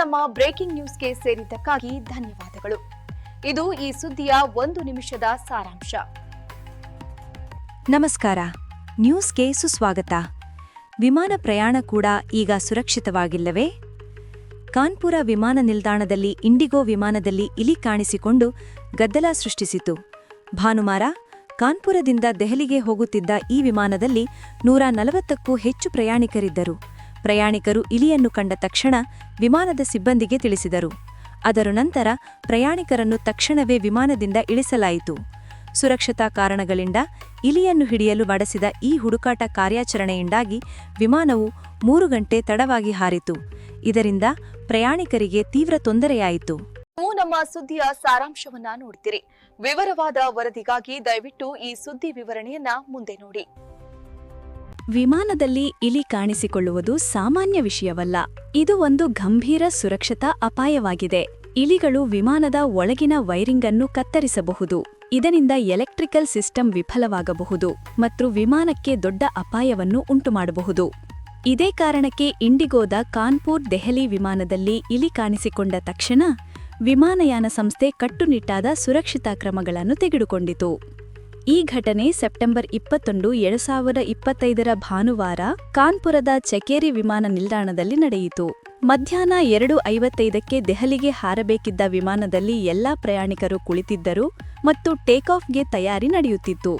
ನಮ್ಮ ಬ್ರೇಕಿಂಗ್ ನ್ಯೂಸ್ಗೆ ಸೇರಿದ್ದಕ್ಕಾಗಿ ಧನ್ಯವಾದಗಳು. ಇದು ಈ ಸುದ್ದಿಯ ಒಂದು ನಿಮಿಷದ ಸಾರಾಂಶ. ನಮಸ್ಕಾರ. ನ್ಯೂಸ್ಗೆ ಸುಸ್ವಾಗತ. ವಿಮಾನ ಪ್ರಯಾಣ ಕೂಡ ಈಗ ಸುರಕ್ಷಿತವಾಗಿಲ್ಲವೇ? ಕಾನ್ಪುರ ವಿಮಾನ ನಿಲ್ದಾಣದಲ್ಲಿ ಇಂಡಿಗೋ ವಿಮಾನದಲ್ಲಿ ಇಲಿ ಕಾಣಿಸಿಕೊಂಡು ಗದ್ದಲ ಸೃಷ್ಟಿಸಿತು. ಭಾನುವಾರ ಕಾನ್ಪುರದಿಂದ ದೆಹಲಿಗೆ ಹೋಗುತ್ತಿದ್ದ ಈ ವಿಮಾನದಲ್ಲಿ ನೂರ ನಲವತ್ತಕ್ಕೂ ಹೆಚ್ಚು ಪ್ರಯಾಣಿಕರಿದ್ದರು. ಪ್ರಯಾಣಿಕರು ಇಲಿಯನ್ನು ಕಂಡ ತಕ್ಷಣ ವಿಮಾನದ ಸಿಬ್ಬಂದಿಗೆ ತಿಳಿಸಿದರು. ಅದರ ನಂತರ ಪ್ರಯಾಣಿಕರನ್ನು ತಕ್ಷಣವೇ ವಿಮಾನದಿಂದ ಇಳಿಸಲಾಯಿತು. ಸುರಕ್ಷತಾ ಕಾರಣಗಳಿಂದ ಇಲಿಯನ್ನು ಹಿಡಿಯಲು ನಡೆಸಿದ ಈ ಹುಡುಕಾಟ ಕಾರ್ಯಾಚರಣೆಯಿಂದಾಗಿ ವಿಮಾನವು ಮೂರು ಗಂಟೆ ತಡವಾಗಿ ಹಾರಿತು. ಇದರಿಂದ ಪ್ರಯಾಣಿಕರಿಗೆ ತೀವ್ರ ತೊಂದರೆಯಾಯಿತು. ನೀವು ನಮ್ಮ ಸುದ್ದಿಯ ಸಾರಾಂಶವನ್ನ ನೋಡ್ತೀರಿ. ವಿವರವಾದ ವರದಿಗಾಗಿ ದಯವಿಟ್ಟು ಈ ಸುದ್ದಿ ವಿವರಣೆಯನ್ನ ಮುಂದೆ ನೋಡಿ. ವಿಮಾನದಲ್ಲಿ ಇಲಿ ಕಾಣಿಸಿಕೊಳ್ಳುವುದು ಸಾಮಾನ್ಯ ವಿಷಯವಲ್ಲ. ಇದು ಒಂದು ಗಂಭೀರ ಸುರಕ್ಷತಾ ಅಪಾಯವಾಗಿದೆ. ಇಲಿಗಳು ವಿಮಾನದ ಒಳಗಿನ ವೈರಿಂಗ್ ಅನ್ನು ಕತ್ತರಿಸಬಹುದು. ಇದರಿಂದ ಎಲೆಕ್ಟ್ರಿಕಲ್ ಸಿಸ್ಟಮ್ ವಿಫಲವಾಗಬಹುದು ಮತ್ತು ವಿಮಾನಕ್ಕೆ ದೊಡ್ಡ ಅಪಾಯವನ್ನು ಉಂಟುಮಾಡಬಹುದು. ಇದೇ ಕಾರಣಕ್ಕೆ ಇಂಡಿಗೋದ ಕಾನ್ಪುರ್ ದೆಹಲಿ ವಿಮಾನದಲ್ಲಿ ಇಲಿ ಕಾಣಿಸಿಕೊಂಡ ತಕ್ಷಣ ವಿಮಾನಯಾನ ಸಂಸ್ಥೆ ಕಟ್ಟುನಿಟ್ಟಾದ ಸುರಕ್ಷಿತಾ ಕ್ರಮಗಳನ್ನು ತೆಗೆದುಕೊಂಡಿತು. ಈ ಘಟನೆ ಸೆಪ್ಟೆಂಬರ್ ಇಪ್ಪತ್ತೊಂದು, ಎರಡು ಸಾವಿರದ ಇಪ್ಪತ್ತೈದರ ಭಾನುವಾರ ಕಾನ್ಪುರದ ಚಕೇರಿ ವಿಮಾನ ನಿಲ್ದಾಣದಲ್ಲಿ ನಡೆಯಿತು. ಮಧ್ಯಾಹ್ನ ಎರಡು ಐವತ್ತೈದಕ್ಕೆ ದೆಹಲಿಗೆ ಹಾರಬೇಕಿದ್ದ ವಿಮಾನದಲ್ಲಿ ಎಲ್ಲಾ ಪ್ರಯಾಣಿಕರು ಕುಳಿತಿದ್ದರು ಮತ್ತು ಟೇಕಾಫ್ಗೆ ತಯಾರಿ ನಡೆಯುತ್ತಿತ್ತು.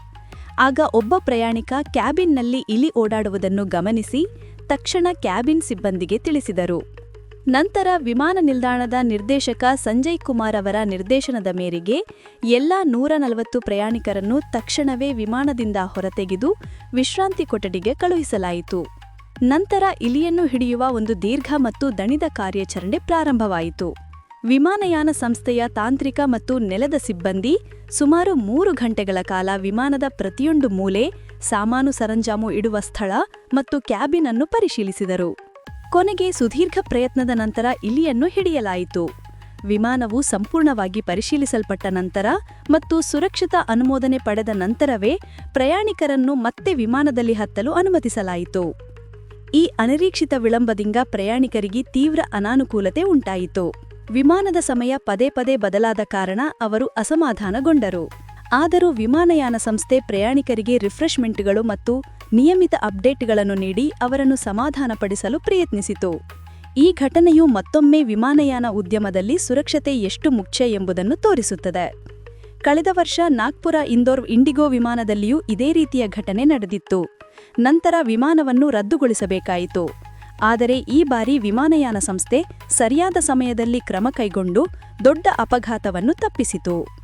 ಆಗ ಒಬ್ಬ ಪ್ರಯಾಣಿಕ ಕ್ಯಾಬಿನ್ನಲ್ಲಿ ಇಲಿ ಓಡಾಡುವುದನ್ನು ಗಮನಿಸಿ ತಕ್ಷಣ ಕ್ಯಾಬಿನ್ ಸಿಬ್ಬಂದಿಗೆ ತಿಳಿಸಿದರು. ನಂತರ ವಿಮಾನ ನಿಲ್ದಾಣದ ನಿರ್ದೇಶಕ ಸಂಜಯ್ ಕುಮಾರ್ ಅವರ ನಿರ್ದೇಶನದ ಮೇರೆಗೆ ಎಲ್ಲ ನೂರ ನಲವತ್ತು ಪ್ರಯಾಣಿಕರನ್ನು ತಕ್ಷಣವೇ ವಿಮಾನದಿಂದ ಹೊರತೆಗೆದು ವಿಶ್ರಾಂತಿ ಕೊಠಡಿಗೆ ಕಳುಹಿಸಲಾಯಿತು. ನಂತರ ಇಲಿಯನ್ನು ಹಿಡಿಯುವ ಒಂದು ದೀರ್ಘ ಮತ್ತು ದಣಿದ ಕಾರ್ಯಾಚರಣೆ ಪ್ರಾರಂಭವಾಯಿತು. ವಿಮಾನಯಾನ ಸಂಸ್ಥೆಯ ತಾಂತ್ರಿಕ ಮತ್ತು ನೆಲದ ಸಿಬ್ಬಂದಿ ಸುಮಾರು ಮೂರು ಗಂಟೆಗಳ ಕಾಲ ವಿಮಾನದ ಪ್ರತಿಯೊಂದು ಮೂಲೆ, ಸಾಮಾನು ಸರಂಜಾಮು ಇಡುವ ಸ್ಥಳ ಮತ್ತು ಕ್ಯಾಬಿನ್ ಅನ್ನು ಪರಿಶೀಲಿಸಿದರು. ಕೊನೆಗೆ ಸುದೀರ್ಘ ಪ್ರಯತ್ನದ ನಂತರ ಇಲಿಯನ್ನು ಹಿಡಿಯಲಾಯಿತು. ವಿಮಾನವು ಸಂಪೂರ್ಣವಾಗಿ ಪರಿಶೀಲಿಸಲ್ಪಟ್ಟ ನಂತರ ಮತ್ತು ಸುರಕ್ಷಿತ ಅನುಮೋದನೆ ಪಡೆದ ನಂತರವೇ ಪ್ರಯಾಣಿಕರನ್ನು ಮತ್ತೆ ವಿಮಾನದಲ್ಲಿ ಹತ್ತಲು ಅನುಮತಿಸಲಾಯಿತು. ಈ ಅನಿರೀಕ್ಷಿತ ವಿಳಂಬದಿಂದ ಪ್ರಯಾಣಿಕರಿಗೆ ತೀವ್ರ ಅನಾನುಕೂಲತೆ ಉಂಟಾಯಿತು. ವಿಮಾನದ ಸಮಯ ಪದೇ ಪದೇ ಬದಲಾದ ಕಾರಣ ಅವರು ಅಸಮಾಧಾನಗೊಂಡರು. ಆದರೂ ವಿಮಾನಯಾನ ಸಂಸ್ಥೆ ಪ್ರಯಾಣಿಕರಿಗೆ ರಿಫ್ರೆಶ್ಮೆಂಟ್ಗಳು ಮತ್ತು ನಿಯಮಿತ ಅಪ್ಡೇಟ್ಗಳನ್ನು ನೀಡಿ ಅವರನ್ನು ಸಮಾಧಾನಪಡಿಸಲು ಪ್ರಯತ್ನಿಸಿತು. ಈ ಘಟನೆಯು ಮತ್ತೊಮ್ಮೆ ವಿಮಾನಯಾನ ಉದ್ಯಮದಲ್ಲಿ ಸುರಕ್ಷತೆ ಎಷ್ಟು ಮುಖ್ಯ ಎಂಬುದನ್ನು ತೋರಿಸುತ್ತದೆ. ಕಳೆದ ವರ್ಷ ನಾಗ್ಪುರ ಇಂದೋರ್ ಇಂಡಿಗೋ ವಿಮಾನದಲ್ಲಿಯೂ ಇದೇ ರೀತಿಯ ಘಟನೆ ನಡೆದಿತ್ತು. ನಂತರ ವಿಮಾನವನ್ನು ರದ್ದುಗೊಳಿಸಬೇಕಾಯಿತು. ಆದರೆ ಈ ಬಾರಿ ವಿಮಾನಯಾನ ಸಂಸ್ಥೆ ಸರಿಯಾದ ಸಮಯದಲ್ಲಿ ಕ್ರಮ ಕೈಗೊಂಡು ದೊಡ್ಡ ಅಪಘಾತವನ್ನು ತಪ್ಪಿಸಿತು.